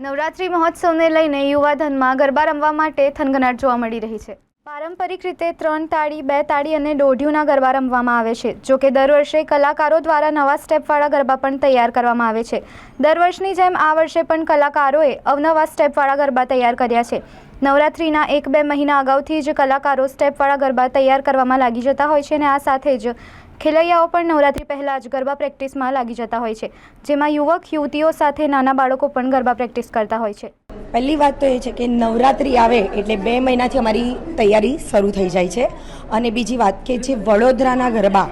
નવરાત્રી મહોત્સવને લઈને યુવાધનમાં ગરબા રમવા માટે થનગનાટ જોવા મળી રહી છે. પારંપરિક રીતે ત્રણ તાળી, બે તાળી અને દોઢિયુંના ગરબા રમવામાં આવે છે, જો કે દર વર્ષે કલાકારો દ્વારા નવા સ્ટેપવાળા ગરબા પણ તૈયાર કરવામાં આવે છે. દર વર્ષની જેમ આ વર્ષે પણ કલાકારોએ અવનવા સ્ટેપવાળા ગરબા તૈયાર કર્યા છે. નવરાત્રિના એક બે મહિના અગાઉથી જ કલાકારો સ્ટેપવાળા ગરબા તૈયાર કરવામાં લાગી જતા હોય છે અને આ સાથે જ ખેલૈયાઓ પણ નવરાત્રી પહેલાં જ ગરબા પ્રેક્ટિસમાં લાગી જતા હોય છે, જેમાં યુવક, યુવતીઓ સાથે નાના બાળકો પણ ગરબા પ્રેક્ટિસ કરતા હોય છે. પહેલી વાત તો એ છે કે નવરાત્રિ આવે એટલે બે મહિનાથી અમારી તૈયારી શરૂ થઈ જાય છે. અને બીજી વાત કે જે વડોદરાના ગરબા,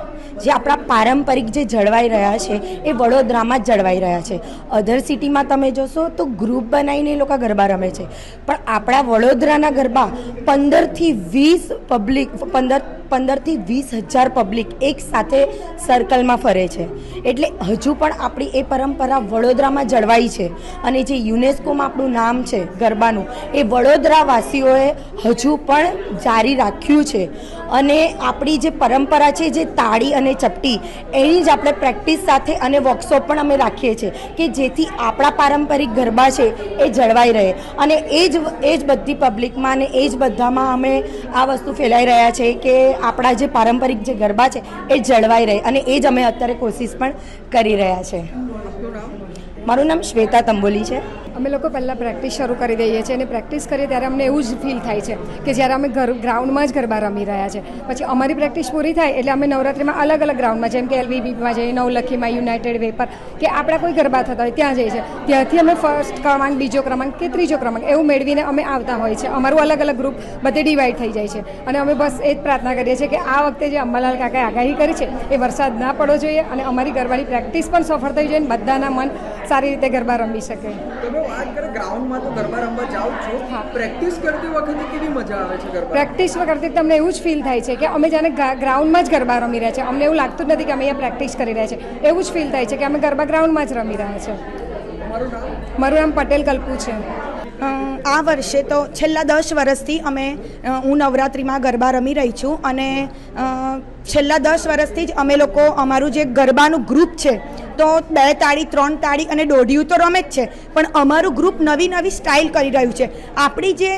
જે આપણા પારંપરિક જે જળવાઈ રહ્યા છે એ વડોદરામાં જળવાઈ રહ્યા છે. અધર સિટીમાં તમે જોશો તો ગ્રુપ બનાવીને એ લોકો ગરબા રમે છે. પણ આપણા વડોદરાના ગરબા પંદરથી વીસ પબ્લિક પંદર, પંદરથી વીસ હજાર પબ્લિક એક સાથે સર્કલમાં ફરે છે. એટલે હજુ પણ આપણી એ પરંપરા વડોદરામાં જળવાઈ છે. અને જે યુનેસ્કોમાં આપણું નામ છે ગરબાનું, એ વડોદરાવાસીઓએ હજુ પણ જારી રાખ્યું છે. અને આપણી જે પરંપરા છે જે તાળી અને ચપટી એની જ આપણે પ્રેક્ટિસ સાથે અને વર્કશોપ પણ અમે રાખીએ છીએ કે જેથી આપણા પારંપરિક ગરબા છે એ જળવાઈ રહે. અને એ જ એ જ બધી પબ્લિકમાં અને એ જ બધામાં અમે આ વસ્તુ ફેલાઈ રહ્યા છે કે આપણા જે પારંપરિક જે ગરબા છે એ જળવાઈ રહે અને એ જ અમે અત્યારે કોશિશ પણ કરી રહ્યા છે. મારું નામ શ્વેતા તંબોલી છે. અમે લોકો પહેલાં પ્રેક્ટિસ શરૂ કરી દઈએ છીએ અને પ્રેક્ટિસ કરીએ ત્યારે અમને એવું જ ફીલ થાય છે કે જ્યારે અમે ઘર ગ્રાઉન્ડમાં જ ગરબા રમી રહ્યા છે. પછી અમારી પ્રેક્ટિસ પૂરી થાય એટલે અમે નવરાત્રિમાં અલગ અલગ ગ્રાઉન્ડમાં જેમ કે એલવીબીમાં જઈએ, નવલખીમાં, યુનાઇટેડ વે પર કે આપણા કોઈ ગરબા થતા હોય ત્યાં જઈએ છીએ. ત્યાંથી અમે ફર્સ્ટ ક્રમાંક, બીજો ક્રમાંક કે ત્રીજો ક્રમાંક એવું મેળવીને અમે આવતા હોય છે. અમારું અલગ અલગ ગ્રુપ બધે ડિવાઈડ થઈ જાય છે. અને અમે બસ એ જ પ્રાર્થના કરીએ છીએ કે આ વખતે જે અંબાલાલ કાકાએ આગાહી કરી છે, એ વરસાદ ના પડવો જોઈએ અને અમારી ગરબાની પ્રેક્ટિસ પણ સફળ થઈ જોઈએ બધાના મન સારી રીતે ગરબા રમી શકે. પ્રેક્ટિસ કરતી વખતે કેવી મજા આવે છે ગરબા પ્રેક્ટિસ કરતી તમને એવું જ ફીલ થાય છે કે અમે જાણે ગ્રાઉન્ડમાં જ ગરબા રમી રહ્યા છે. અમને એવું લાગતું જ નથી કે અમે અહીંયા પ્રેક્ટિસ કરી રહ્યા છે. એવું જ ફીલ થાય છે કે અમે ગરબા ગ્રાઉન્ડમાં જ રમી રહ્યા છે. મારું નામ? પટેલ કલ્પુ છે. આ વર્ષે તો છેલ્લા દસ વર્ષથી અમે હું નવરાત્રિમાં ગરબા રમી રહી છું અને છેલ્લા દસ વર્ષથી જ અમે લોકો અમારું જે ગરબાનું ગ્રુપ છે તો બે તાળી, ત્રણ તાળી અને દોઢિયું તો રમે જ છે. પણ અમારું ગ્રુપ નવી નવી સ્ટાઇલ કરી રહ્યું છે. આપણી જે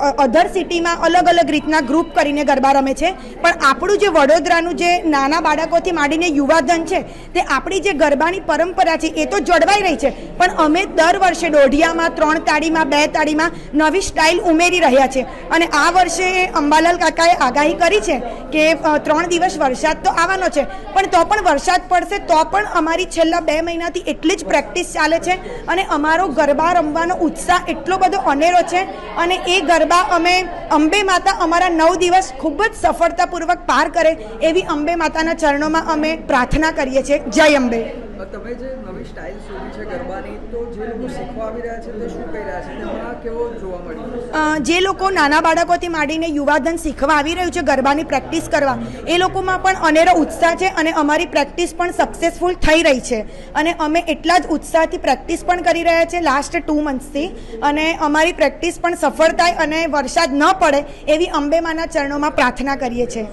અધર સિટીમાં અલગ અલગ રીતના ગ્રુપ કરીને ગરબા રમે છે. પણ આપણું જે વડોદરાનું જે નાના બાળકોથી માંડીને યુવાધન છે, તે આપણી જે ગરબાની પરંપરા છે, એ તો જળવાઈ રહી છે. પણ અમે દર વર્ષે દોઢિયામાં, ત્રણ તાળીમાં, બે તાળીમાં નવી સ્ટાઇલ ઉમેરી રહ્યા છે. અને આ વર્ષે અંબાલાલ કાકાએ આગાહી કરી છે કે ત્રણ દિવસ વરસાદ તો આવવાનો છે. પણ તો પણ વરસાદ પડશે, તો પણ અમારી છેલ્લા બે મહિનાથી એટલી જ પ્રેક્ટિસ ચાલે છે. અને અમારો ગરબા રમવાનો ઉત્સાહ એટલો બધો અનેરો છે. અને એ ગરબા અમે અંબે માતા અમારા નવ દિવસ ખૂબ જ સફળતાપૂર્વક પાર કરે એવી અંબે માતાના ચરણોમાં અમે પ્રાર્થના કરીએ છીએ. જય અંબે. તમે જે નવી સ્ટાઇલ શોધી છે ગરબાની તો જે લોકો શીખવા આવી રહ્યા છે તે શું કહી રહ્યા છે? તેમાં કેવો જોવા મળ્યો? જે લોકો નાના બાળકોથી માંડીને યુવાધન શીખવા આવી રહ્યું છે ગરબાની પ્રેક્ટિસ કરવા એ લોકોમાં પણ અનેરો ઉત્સાહ છે અને અમારી પ્રેક્ટિસ પણ સક્સેસફુલ થઈ રહી છે. અને અમે એટલા જ ઉત્સાહથી પ્રેક્ટિસ પણ કરી રહ્યા છે લાસ્ટ ટુ મંથ્સથી અને અમારી પ્રેક્ટિસ પણ સફળ થાય અને વરસાદ ન પડે એવી અંબેમાના ચરણોમાં પ્રાર્થના કરીએ છીએ.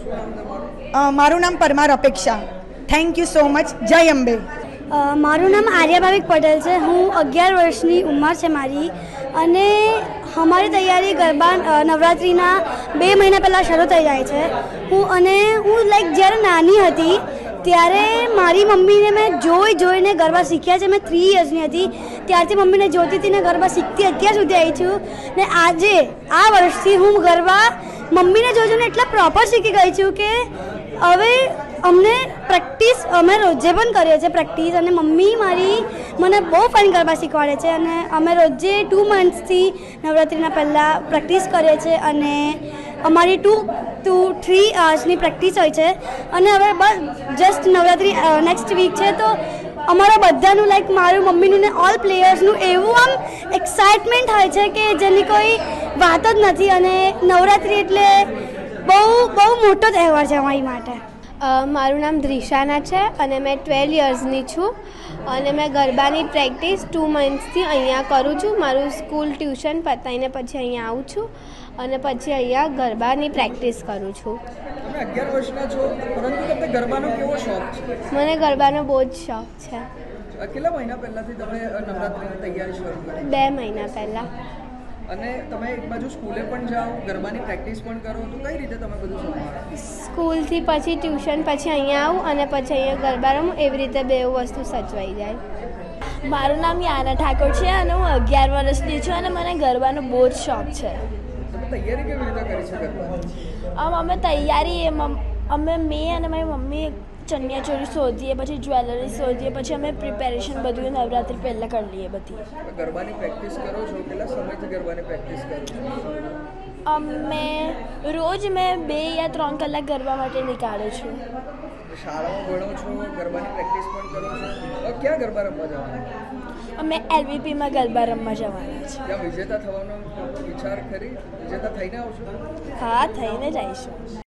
મારું નામ પરમાર અપેક્ષા. થેન્ક યુ સો મચ જય અંબે. મારું નામ આર્યા ભાવિક પટેલ છે. હું અગિયાર વર્ષની ઉંમર છે મારી અને અમારી તૈયારી ગરબા નવરાત્રિના બે મહિના પહેલાં શરૂ થઈ જાય છે. હું અને હું લાઈક જ્યારે નાની હતી ત્યારે મારી મમ્મીને મેં જોઈ જોઈને ગરબા શીખ્યા છે. મેં થ્રી યર્સની હતી. ત્યારથી મમ્મીને જોતી હતી ને ગરબા શીખતી અત્યાર સુધી આવી છું. ને આજે, આ વર્ષથી હું ગરબા મમ્મીને જોઈ જોઈને એટલા પ્રોપર શીખી ગઈ છું કે હવે અમને પ્રેક્ટિસ અમે રોજે પણ કરીએ છીએ પ્રેક્ટિસ અને મમ્મી મારી મને બહુ ફાઇન ગરબા શીખવાડે છે અને અમે રોજે ટુ મંથ્સથી નવરાત્રિના પહેલાં પ્રેક્ટિસ કરીએ છીએ અને અમારી ટુ ટુ થ્રી અવર્સની પ્રેક્ટિસ હોય છે. અને હવે બસ જસ્ટ નવરાત્રિ નેક્સ્ટ વીક છે તો અમારા બધાનું લાઈક મારું મમ્મીનું ને ઓલ પ્લેયર્સનું એવું આમ એક્સાઇટમેન્ટ હોય છે કે જેની કોઈ વાત જ નથી. અને નવરાત્રિ એટલે બહુ બહુ મોટો તહેવાર છે અમારી માટે. મારું નામ દ્રિશાના છે અને મેં ટ્વેલ્વ યર્સની છું અને મેં ગરબાની પ્રેક્ટિસ ટુ મંથ્સથી અહીંયા કરું છું. મારું સ્કૂલ ટ્યુશન પતાવીને પછી અહીંયા આવું છું અને પછી અહીંયા ગરબાની પ્રેક્ટિસ કરું છું. મને ગરબાનો બહુ જ શોખ છે. કેટલા મહિના પહેલાંથી તમે અ, તૈયારી શરૂ કરી? બે મહિના પહેલાં. અને તમે એક બાજુ સ્કૂલે પણ જાઓ ગરબાની પ્રેક્ટિસ પણ કરો તો કઈ રીતે તમે બધું સંભાળો સ્કૂલથી પછી ટ્યુશન પછી અહીંયા આવું અને પછી અહીંયા ગરબા રમું એવી રીતે બે વસ્તુ સચવાઈ જાય. મારું નામ યાના ઠાકોર છે અને હું અગિયાર વર્ષની છું અને મને ગરબાનો બહુ જ શોખ છે. તૈયારી કેવી રીતે કરી છે આમ અમે તૈયારી અમે મેં અને મારી મમ્મી ચણિયા ચોળી શોધીએ પછી જ્વેલરી શોધીએ પછી અમે પ્રિપેરેશન બધું નવરાત્રિ પહેલાં કરી લઈએ બધી. ગરબાની પ્રેક્ટિસ કરો છો? કેટલા સમયથી ગરબાની પ્રેક્ટિસ કરો અમે રોજ મેં બે યા ત્રણ કલાક ગરબા માટે નીકાળું છું. શાળામાં ભણો છો? ગરબાની પ્રેક્ટિસ પણ કરો છો? ક્યાં ગરબા રમવા જવાના? અમે એલવીપીમાં ગરબા રમવા જવાના છે. ત્યાં વિજેતા થવાનો વિચાર કરી વિજેતા થઈને આવશો? હા થઈને જઈશું